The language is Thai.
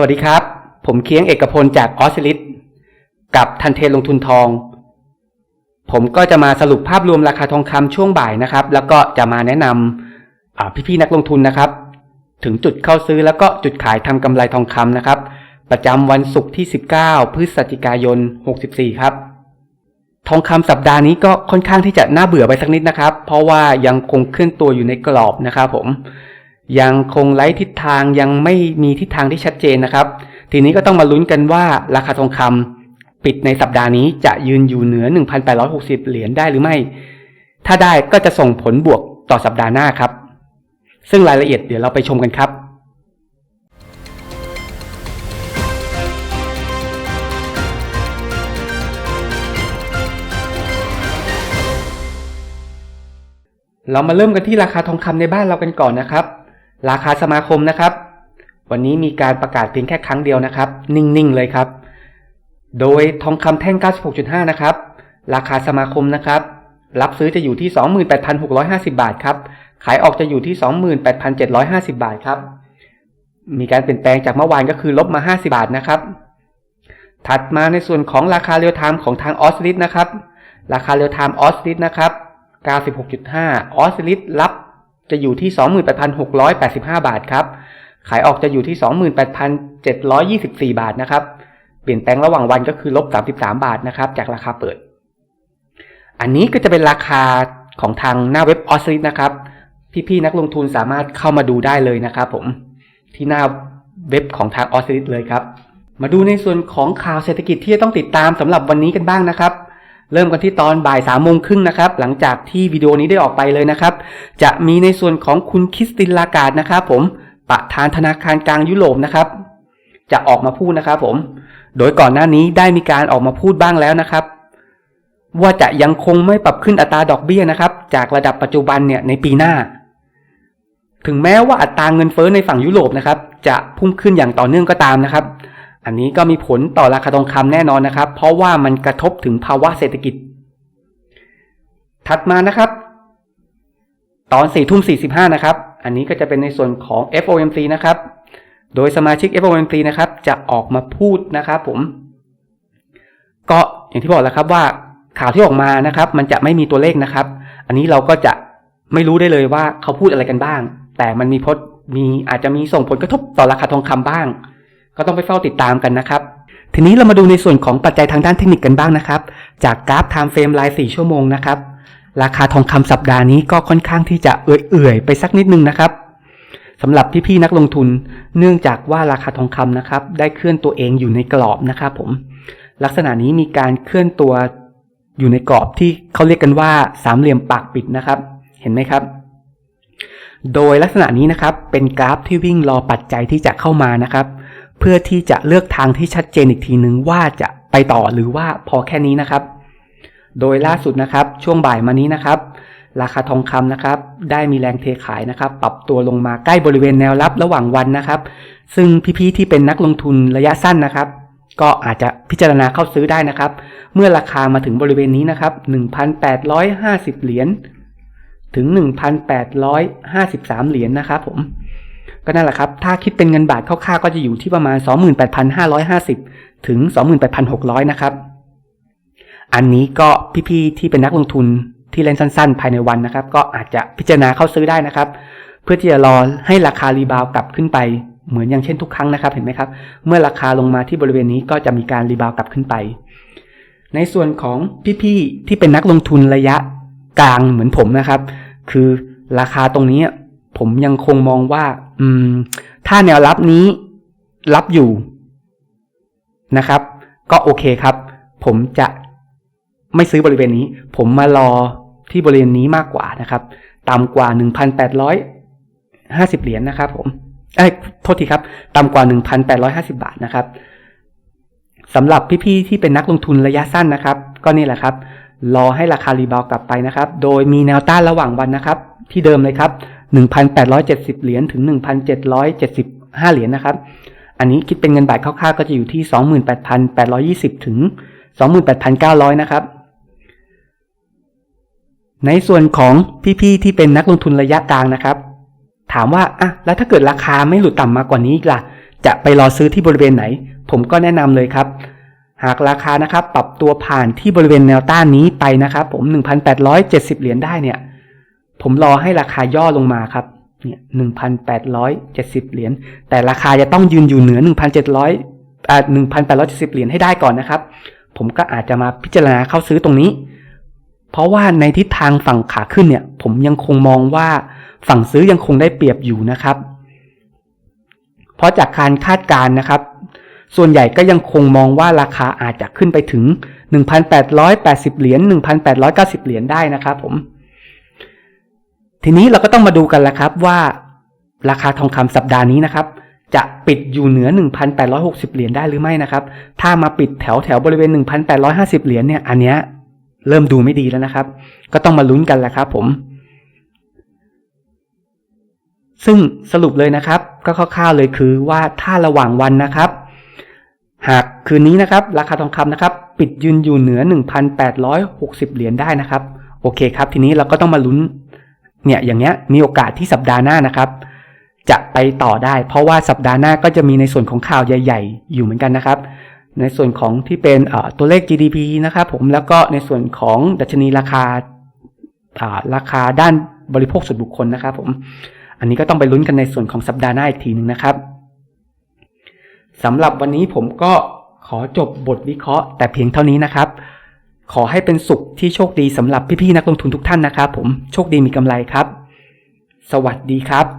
สวัสดีครับ ผมเคียงเอกพลจากออสซิลิสกับทันเทนลงทุนทอง ผมก็จะมาสรุปภาพรวมราคาทองคำช่วงบ่ายนะครับ แล้วก็จะมาแนะนำอ่าพี่ๆนักลงทุนนะครับ ถึงจุดเข้าซื้อแล้วก็จุดขายทำกำไรทองคำนะครับ ประจำวันศุกร์ที่ 19 พฤศจิกายน 64 ครับ ทองคำสัปดาห์นี้ก็ค่อนข้างที่จะน่าเบื่อไปสักนิดนะครับ เพราะว่ายังคงเคลื่อนตัวอยู่ในกรอบนะครับผม ยังคงไร้ทิศทางยังไม่มีทิศทางที่ชัดเจนนะครับ ทีนี้ก็ต้องมาลุ้นกันว่าราคาทองคำปิดในสัปดาห์นี้จะยืนอยู่เหนือ 1,860 เหรียญได้หรือไม่ ถ้าได้ก็จะส่งผลบวกต่อสัปดาห์หน้าครับ ซึ่งรายละเอียดเดี๋ยวเราไปชมกันครับเรามาเริ่มกันที่ราคาทองคำในบ้านเรากันก่อนนะครับ ราคาสมาคมนะครับ วันนี้มีการประกาศเพียงแค่ครั้งเดียวนะครับ นิ่งๆเลยครับ โดยทองคำแท่ง 96.5 นะครับ ราคาสมาคมนะครับ รับซื้อจะอยู่ที่ 28,650 บาทครับ ขายออกจะอยู่ที่ 28,750 บาทครับ มีการเปลี่ยนแปลงจากเมื่อวานก็คือลบมา 50 บาทนะครับ ถัดมาในส่วนของราคาเรียลไทม์ของทางออสซิลิสนะครับ ราคาเรียลไทม์ออสซิลิสนะครับ 96.5 ออสซิลิสรับ จะอยู่ที่ 28,685 บาทครับ ขายออกจะอยู่ที่ 28,724 บาทนะครับ เปลี่ยนแปลงระหว่างวันก็คือลบ 33 บาทนะครับ จากราคาเปิด อันนี้ก็จะเป็นราคาของทางหน้าเว็บออสซิลิสนะครับ พี่ๆนักลงทุนสามารถเข้ามาดูได้เลยนะครับผมที่หน้าเว็บของทางออสซิลิสเลยครับ มาดูในส่วนของข่าวเศรษฐกิจที่จะต้องติดตามสำหรับวันนี้กันบ้างนะครับ เริ่มกันที่ตอนบ่ายสามโมงครึ่งนะครับ หลังจากที่วิดีโอนี้ได้ออกไปเลยนะครับ จะมีในส่วนของคุณคิสตินลากาดนะครับ ผมประธานธนาคารกลางยุโรปนะครับ จะออกมาพูดนะครับ ผม โดยก่อนหน้านี้ได้มีการออกมาพูดบ้างแล้วนะครับ ว่าจะยังคงไม่ปรับขึ้นอัตราดอกเบี้ยนะครับ จากระดับปัจจุบันเนี่ยในปีหน้า ถึงแม้ว่าอัตราเงินเฟ้อในฝั่งยุโรปนะครับ จะพุ่งขึ้นอย่างต่อเนื่องก็ตามนะครับ อันนี้ก็มีผลต่อราคาทองคำแน่นอนนะครับ เพราะว่ามันกระทบถึงภาวะเศรษฐกิจ ถัดมานะครับ ตอน4ทุ่ม45นะครับ อันนี้ก็จะเป็นในส่วนของ FOMC นะครับ โดยสมาชิก FOMC นะครับ จะออกมาพูดนะครับผม ก็อย่างที่บอกแล้วครับว่าข่าวที่ออกมานะครับ มันจะไม่มีตัวเลขนะครับ อันนี้เราก็จะไม่รู้ได้เลยว่าเขาพูดอะไรกันบ้าง แต่มันมีพดมีอาจจะมีส่งผลกระทบต่อราคาทองคำบ้าง ก็ต้องไปเฝ้าติดตามกันนะครับ ทีนี้เรามาดูในส่วนของปัจจัยทางด้านเทคนิคกันบ้างนะครับ จากกราฟ time frame ราย 4 ชั่วโมงนะครับ ราคาทองคำสัปดาห์นี้ก็ค่อนข้างที่จะเอื่อยๆไปสักนิดนึงนะครับสำหรับพี่ๆนักลงทุน เนื่องจากว่าราคาทองคำนะครับ ได้เคลื่อนตัวเองอยู่ในกรอบนะครับผม ลักษณะนี้มีการเคลื่อนตัวอยู่ในกรอบที่เขาเรียกกันว่าสามเหลี่ยมปากปิดนะครับ เห็นไหมครับ โดยลักษณะนี้นะครับเป็นกราฟที่วิ่งรอปัจจัยที่จะเข้ามานะครับ เพื่อที่จะเลือกทางที่ชัดเจนอีกทีหนึ่งว่าจะไปต่อหรือว่าพอแค่นี้นะครับ โดยล่าสุดนะครับช่วงบ่ายมานี้นะครับ ราคาทองคำนะครับ ได้มีแรงเทขายนะครับ ปรับตัวลงมาใกล้บริเวณแนวรับระหว่างวันนะครับ ซึ่งพี่ๆที่เป็นนักลงทุนระยะสั้นนะครับ ก็อาจจะพิจารณาเข้าซื้อได้นะครับ เมื่อราคามาถึงบริเวณนี้นะครับ 1,850 เหรียญถึง 1,853 เหรียญนะครับผม ก็นั่นแหละครับ ถ้าคิดเป็นเงินบาทคร่าวๆก็จะอยู่ที่ประมาณ 28,550 ถึง 28,600 นะครับ อันนี้ก็พี่ๆที่เป็นนักลงทุนที่เล่นสั้นๆ ภายในวันนะครับ ก็อาจจะพิจารณาเข้าซื้อได้นะครับ เพื่อที่จะรอให้ราคารีบาวกลับขึ้นไปเหมือนอย่างเช่นทุกครั้งนะครับ เห็นไหมครับ เมื่อราคาลงมาที่บริเวณนี้ก็จะมีการรีบาวกลับขึ้นไป ในส่วนของพี่ๆที่เป็นนักลงทุนระยะกลางเหมือนผมนะครับ คือราคาตรงนี้ ผมยังคงมองว่า อืม ถ้าแนวรับนี้รับอยู่นะครับ ก็โอเคครับ ผมจะไม่ซื้อบริเวณนี้ ผมมารอที่บริเวณนี้มากกว่านะครับต่ำกว่า 1,850 เหรียญนะครับ ผมเอ้ยโทษทีครับต่ำกว่า 1,850 บาทนะครับสำหรับพี่ๆที่เป็นนักลงทุนระยะสั้นนะครับ ก็นี่แหละครับ รอให้ราคารีบาวกลับไปนะครับ โดยมีแนวต้านระหว่างวันนะครับ ที่เดิมเลยครับ 1,870 เหรียญถึง 1,775 เหรียญนะครับ อันนี้คิดเป็นเงินบาทคร่าวๆก็จะอยู่ที่ 28,820 ถึง 28,900 นะครับ ในส่วนของพี่ๆที่เป็นนักลงทุนระยะกลางนะครับ ถามว่าอะแล้วถ้าเกิดราคาไม่หลุดต่ำมากกว่านี้อีกล่ะ จะไปรอซื้อที่บริเวณไหน ผมก็แนะนำเลยครับหากราคานะครับปรับตัวผ่านที่บริเวณแนวต้านนี้ไปนะครับ ผม 1,870 เหรียญได้เนี่ย ผมรอให้ราคาย่อลงมาครับเนี่ย1,870เจ็ดสิบเหรียญแต่ราคาจะต้องยืนอยู่เหนือ1,700อ่า1,870เหรียญให้ได้ก่อนนะครับ ผมก็อาจจะมาพิจารณาเข้าซื้อตรงนี้ เพราะว่าในทิศทางฝั่งขาขึ้นเนี่ย ผมยังคงมองว่าฝั่งซื้อยังคงได้เปรียบอยู่นะครับ เพราะจากการคาดการณ์นะครับ ส่วนใหญ่ก็ยังคงมองว่าราคาอาจจะขึ้นไปถึง 1,880 เหรียญ 1,890 เหรียญได้นะครับผม ทีนี้เราก็ต้องมาดูกันละครับว่า ราคาทองคำสัปดาห์นี้นะครับ จะปิดอยู่เหนือ 1,860 เหรียญได้หรือไม่นะครับ ถ้ามาปิดแถวแถวบริเวณ 1,850 เหรียญเนี่ยอันเนี้ยเริ่มดูไม่ดีแล้วนะครับ ก็ต้องมาลุ้นกันแหละครับผม ซึ่งสรุปเลยนะครับ ก็คร่าวๆเลยคือว่าถ้าระหว่างวันนะครับ หากคืนนี้นะครับ ราคาทองคำนะครับ ปิดยืนอยู่เหนือ 1,860 เหรียญได้นะครับ โอเคครับ ทีนี้เราก็ต้องมาลุ้น เนี่ยอย่างเงี้ยมีโอกาสที่สัปดาห์หน้านะครับ จะไปต่อได้ เพราะว่าสัปดาห์หน้าก็จะมีในส่วนของข่าวใหญ่ ๆ อยู่เหมือนกันนะครับ ในส่วนของที่เป็นตัวเลข GDP นะครับผมแล้วก็ในส่วนของดัชนีราคาราคาด้านบริโภคส่วนบุคคลนะครับ ผม อันนี้ก็ต้องไปลุ้นกันในส่วนของสัปดาห์หน้าอีกทีหนึ่งนะครับสำหรับวันนี้ผมก็ขอจบบทวิเคราะห์แต่เพียงเท่านี้นะครับ ขอให้เป็นสุขที่โชคดีสำหรับพี่ๆนักลงทุนทุกท่านนะครับผมโชคดีมีกำไรครับ สวัสดีครับ